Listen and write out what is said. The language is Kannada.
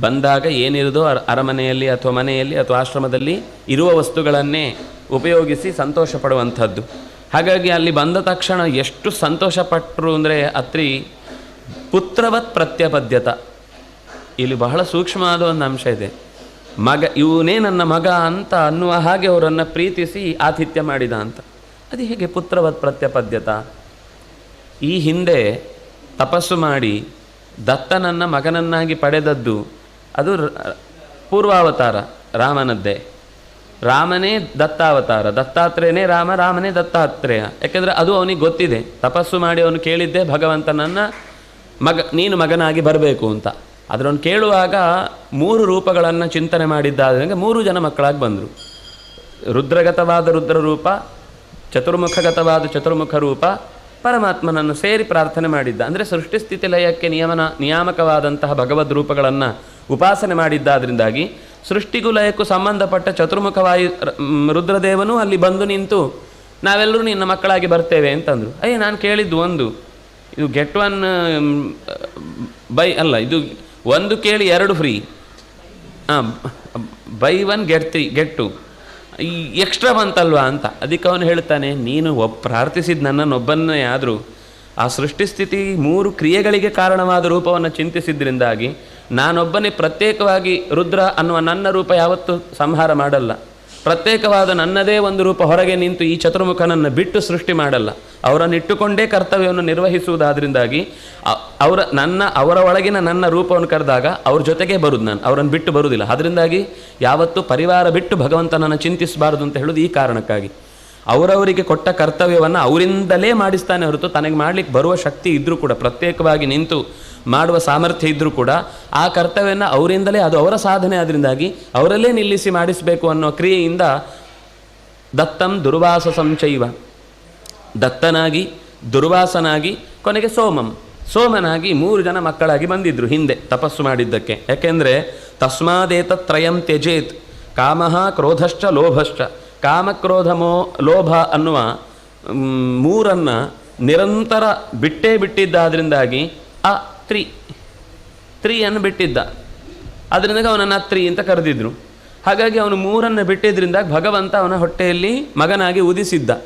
ಬಂದಾಗ ಏನಿರುವುದೋ ಅರಮನೆಯಲ್ಲಿ ಅಥವಾ ಮನೆಯಲ್ಲಿ ಅಥವಾ ಆಶ್ರಮದಲ್ಲಿ ಇರುವ ವಸ್ತುಗಳನ್ನೇ ಉಪಯೋಗಿಸಿ ಸಂತೋಷ ಪಡುವಂಥದ್ದು. ಹಾಗಾಗಿ ಅಲ್ಲಿ ಬಂದ ತಕ್ಷಣ ಎಷ್ಟು ಸಂತೋಷಪಟ್ಟರು ಅಂದರೆ ಅತ್ರಿ ಪುತ್ರವತ್ ಪ್ರತ್ಯಪದ್ಯತ. ಇಲ್ಲಿ ಬಹಳ ಸೂಕ್ಷ್ಮವಾದ ಒಂದು ಅಂಶ ಇದೆ. ಮಗ, ಇವನೇ ನನ್ನ ಮಗ ಅಂತ ಅನ್ನುವ ಹಾಗೆ ಅವರನ್ನು ಪ್ರೀತಿಸಿ ಆತಿಥ್ಯ ಮಾಡಿದ ಅಂತ. ಅದು ಹೇಗೆ ಪುತ್ರವತ್ ಪ್ರತ್ಯಪದ್ಯತ? ಈ ಹಿಂದೆ ತಪಸ್ಸು ಮಾಡಿ ದತ್ತನನ್ನು ಮಗನನ್ನಾಗಿ ಪಡೆದದ್ದು ಅದು ಪೂರ್ವಾವತಾರ, ರಾಮನದ್ದೇ. ರಾಮನೇ ದತ್ತಾವತಾರ, ದತ್ತಾತ್ರೇಯನೇ ರಾಮ, ರಾಮನೇ ದತ್ತಾತ್ರೇಯ. ಯಾಕೆಂದರೆ ಅದು ಅವನಿಗೆ ಗೊತ್ತಿದೆ. ತಪಸ್ಸು ಮಾಡಿ ಅವನು ಕೇಳಿದ್ದೆ ಭಗವಂತನನ್ನು ಮಗ, ನೀನು ಮಗನಾಗಿ ಬರಬೇಕು ಅಂತ. ಅದರವನು ಕೇಳುವಾಗ ಮೂರು ರೂಪಗಳನ್ನು ಚಿಂತನೆ ಮಾಡಿದ್ದಾದ್ರಿಂದ ಮೂರು ಜನ ಮಕ್ಕಳಾಗಿ ಬಂದರು. ರುದ್ರಗತವಾದ ರುದ್ರ ರೂಪ ಚತುರ್ಮುಖಗತವಾದ ಚತುರ್ಮುಖ ರೂಪ ಪರಮಾತ್ಮನನ್ನು ಸೇರಿ ಪ್ರಾರ್ಥನೆ ಮಾಡಿದ್ದ. ಅಂದರೆ ಸೃಷ್ಟಿ ಸ್ಥಿತಿ ಲಯಕ್ಕೆ ನಿಯಮನ, ನಿಯಾಮಕವಾದಂತಹ ಭಗವದ್ ರೂಪಗಳನ್ನು ಉಪಾಸನೆ ಮಾಡಿದ್ದಾದ್ರಿಂದಾಗಿ ಸೃಷ್ಟಿಗೂ ಲಯಕ್ಕೂ ಸಂಬಂಧಪಟ್ಟ ಚತುರ್ಮುಖವಾಯು ರುದ್ರದೇವನು ಅಲ್ಲಿ ಬಂದು ನಿಂತು ನಾವೆಲ್ಲರೂ ನಿನ್ನ ಮಕ್ಕಳಾಗಿ ಬರ್ತೇವೆ ಅಂತಂದರು. ಅಯ್ಯ, ನಾನು ಕೇಳಿದ್ದು ಒಂದು. ಇದು ಗೆಟ್ ಒನ್ ಬೈ, ಅಲ್ಲ, ಇದು ಒಂದು ಕೇಳಿ ಎರಡು ಫ್ರೀ. ಹಾಂ buy one, get three, get two. Extra ಬಂತಲ್ವಾ ಅಂತ. ಅದಕ್ಕೆ ಅವನು ಹೇಳ್ತಾನೆ ನೀನು ಒಬ್ಬ ಪ್ರಾರ್ಥಿಸಿದ ನನ್ನನ್ನೊಬ್ಬನ್ನೇ ಆದರೂ ಆ ಸೃಷ್ಟಿ ಸ್ಥಿತಿ ಮೂರು ಕ್ರಿಯೆಗಳಿಗೆ ಕಾರಣವಾದ ರೂಪವನ್ನು ಚಿಂತಿಸಿದ್ರಿಂದಾಗಿ ನಾನೊಬ್ಬನೇ ಪ್ರತ್ಯೇಕವಾಗಿ ರುದ್ರ ಅನ್ನುವ ನನ್ನ ರೂಪ ಯಾವತ್ತೂ ಸಂಹಾರ ಮಾಡಲ್ಲ. ಪ್ರತ್ಯೇಕವಾದ ನನ್ನದೇ ಒಂದು ರೂಪ ಹೊರಗೆ ನಿಂತು ಈ ಚತುರ್ಮುಖನನ್ನು ಬಿಟ್ಟು ಸೃಷ್ಟಿ ಮಾಡಲ್ಲ. ಅವರನ್ನು ಇಟ್ಟುಕೊಂಡೇ ಕರ್ತವ್ಯವನ್ನು ನಿರ್ವಹಿಸುವುದಾದ್ರಿಂದಾಗಿ ಅವರ ನನ್ನ, ಅವರ ಒಳಗಿನ ನನ್ನ ರೂಪವನ್ನು ಕರೆದಾಗ ಅವ್ರ ಜೊತೆಗೆ ಬರುದು ನಾನು, ಅವರನ್ನು ಬಿಟ್ಟು ಬರುವುದಿಲ್ಲ ಅದರಿಂದಾಗಿ ಯಾವತ್ತೂ ಪರಿವಾರ ಬಿಟ್ಟು ಭಗವಂತನನ್ನು ಚಿಂತಿಸಬಾರದು ಅಂತ ಹೇಳೋದು ಈ ಕಾರಣಕ್ಕಾಗಿ. ಅವರವರಿಗೆ ಕೊಟ್ಟ ಕರ್ತವ್ಯವನ್ನು ಅವರಿಂದಲೇ ಮಾಡಿಸ್ತಾನೆ ಹೊರತು ತನಗೆ ಮಾಡ್ಲಿಕ್ಕೆ ಬರುವ ಶಕ್ತಿ ಇದ್ದರೂ ಕೂಡ ಪ್ರತ್ಯೇಕವಾಗಿ ನಿಂತು ಮಾಡುವ ಸಾಮರ್ಥ್ಯ ಇದ್ದರೂ ಕೂಡ ಆ ಕರ್ತವ್ಯನ ಅವರಿಂದಲೇ ಅದು ಅವರ ಸಾಧನೆ ಆದ್ರಿಂದಾಗಿ ಅವರಲ್ಲೇ ನಿಲ್ಲಿಸಿ ಮಾಡಿಸಬೇಕು ಅನ್ನೋ ಕ್ರಿಯೆಯಿಂದ ದತ್ತಂ ದುರ್ವಾಸ ಸಂಚೈವ. ದತ್ತನಾಗಿ, ದುರ್ವಾಸನಾಗಿ, ಕೊನೆಗೆ ಸೋಮಂ. ಸೋಮನಾಗಿ ಮೂರು ಜನ ಮಕ್ಕಳಾಗಿ ಬಂದಿದ್ರು ಹಿಂದೆ ತಪಸ್ಸು ಮಾಡಿದ್ದಕ್ಕೆ. ಯಾಕೆಂದರೆ ತಸ್ಮಾದೇತ ತ್ರಯಂ ತ್ಯಜೇತ್. ಕಾಮಃ ಕ್ರೋಧಶ್ಚ ಲೋಭಶ್ಚ. ಕಾಮಕ್ರೋಧ ಮೋ ಲೋಭ ಅನ್ನುವ ಮೂರನ್ನ ನಿರಂತರ ಬಿಟ್ಟೇ ಬಿಟ್ಟಿದ್ದಾದ್ರಿಂದಾಗಿ ಆ ತ್ರಿ. ತ್ರೀಯನ್ನು ಬಿಟ್ಟಿದ್ದ. ಅದರಿಂದ ಅವನನ್ನು ತ್ರೀ ಅಂತ ಕರೆದಿದ್ರು. ಹಾಗಾಗಿ ಅವನು ಮೂರನ್ನು ಬಿಟ್ಟಿದ್ದರಿಂದ ಭಗವಂತ ಅವನ ಹೊಟ್ಟೆಯಲ್ಲಿ ಮಗನಾಗಿ ಉದಿಸಿದ್ದ.